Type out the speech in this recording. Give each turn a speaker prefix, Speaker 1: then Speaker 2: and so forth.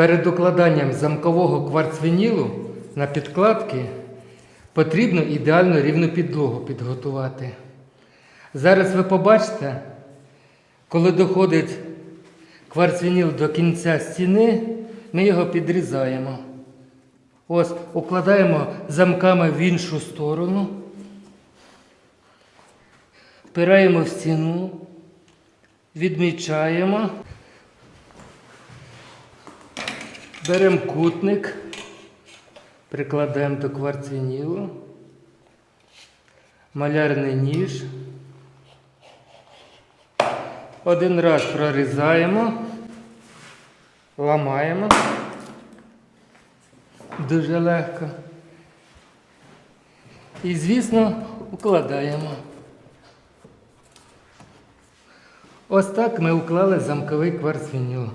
Speaker 1: Перед укладанням замкового кварцвінілу на підкладки потрібно ідеально рівну підлогу підготувати. Зараз ви побачите, коли доходить кварцвініл до кінця стіни, ми його підрізаємо. Ось, укладаємо замками в іншу сторону, впираємо в стіну, відмічаємо, беремо кутник, прикладаємо до кварцвінілу, малярний ніж. Один раз прорізаємо, ламаємо. Дуже легко. І, звісно, укладаємо. Ось так ми уклали замковий кварцвініл.